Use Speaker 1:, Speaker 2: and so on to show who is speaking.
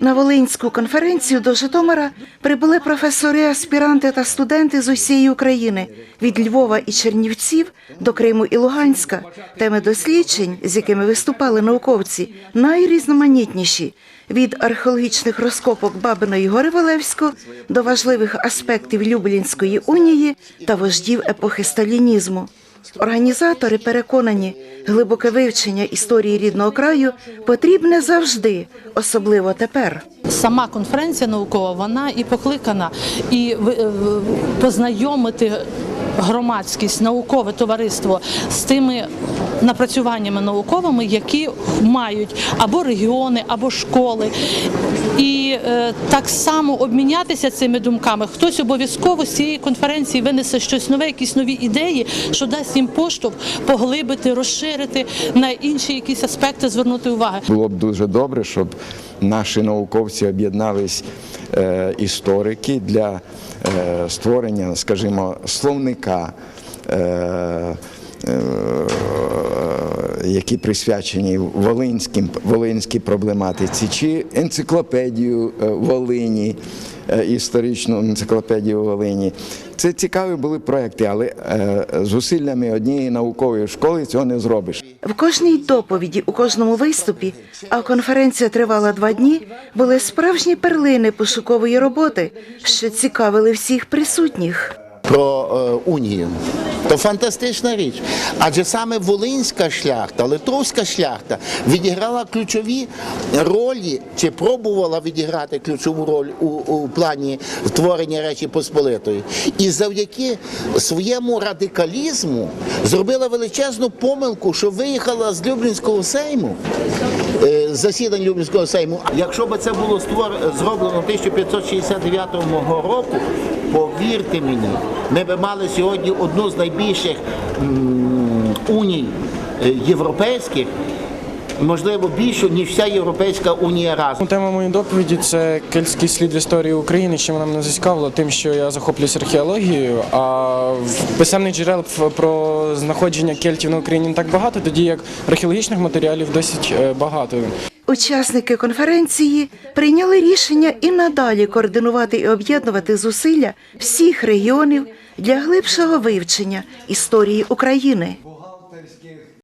Speaker 1: На Волинську конференцію до Житомира прибули професори, аспіранти та студенти з усієї України від Львова і Чернівців до Криму і Луганська. Теми досліджень, з якими виступали науковці, найрізноманітніші від археологічних розкопок Бабиної гори Валевську до важливих аспектів Люблінської унії та вождів епохи сталінізму. Організатори переконані, глибоке вивчення історії рідного краю потрібне завжди, особливо тепер.
Speaker 2: Сама конференція наукова вона і покликана і е, познайомити громадськість, наукове товариство з тими напрацюваннями науковими, які мають або регіони, або школи. І е, так само обмінятися цими думками. Хтось обов'язково з цієї конференції винесе щось нове, якісь нові ідеї, що дасть їм поштовх поглибити, розширити на інші якісь аспекти, звернути увагу.
Speaker 3: Було б дуже добре, щоб наші науковці об'єднались е, історики для е, створення, скажімо, словника. Які присвячені волинським, волинській проблематиці, чи енциклопедію е, Волині, е, історичну енциклопедію Волині. Це цікаві були проекти, але е, зусиллями однієї наукової школи цього не зробиш.
Speaker 1: В кожній доповіді, у кожному виступі, а конференція тривала два дні, були справжні перлини пошукової роботи, що цікавили всіх присутніх.
Speaker 4: про е, унію. То фантастична річ. Адже саме Волинська шляхта, Литовська шляхта відіграла ключові ролі, чи пробувала відіграти ключову роль у, у плані творення Речі Посполитої. І завдяки своєму радикалізму зробила величезну помилку, що виїхала з Люблінського сейму. Засідань Люблінського сейму. Якщо б це було створ- зроблено 1569 року, повірте мені, ми б мали сьогодні одну з найбільших уній е, європейських, можливо, більшу, ніж вся Європейська унія разом.
Speaker 5: Тема моєї доповіді це кельтський слід в історії України. Вона мене зацікавила? Тим, що я захоплююсь археологією, а в писемних джерел про знаходження кельтів на Україні не так багато, тоді як археологічних матеріалів досить е, багато.
Speaker 1: Учасники конференції прийняли рішення і надалі координувати і об'єднувати зусилля всіх регіонів для глибшого вивчення історії України.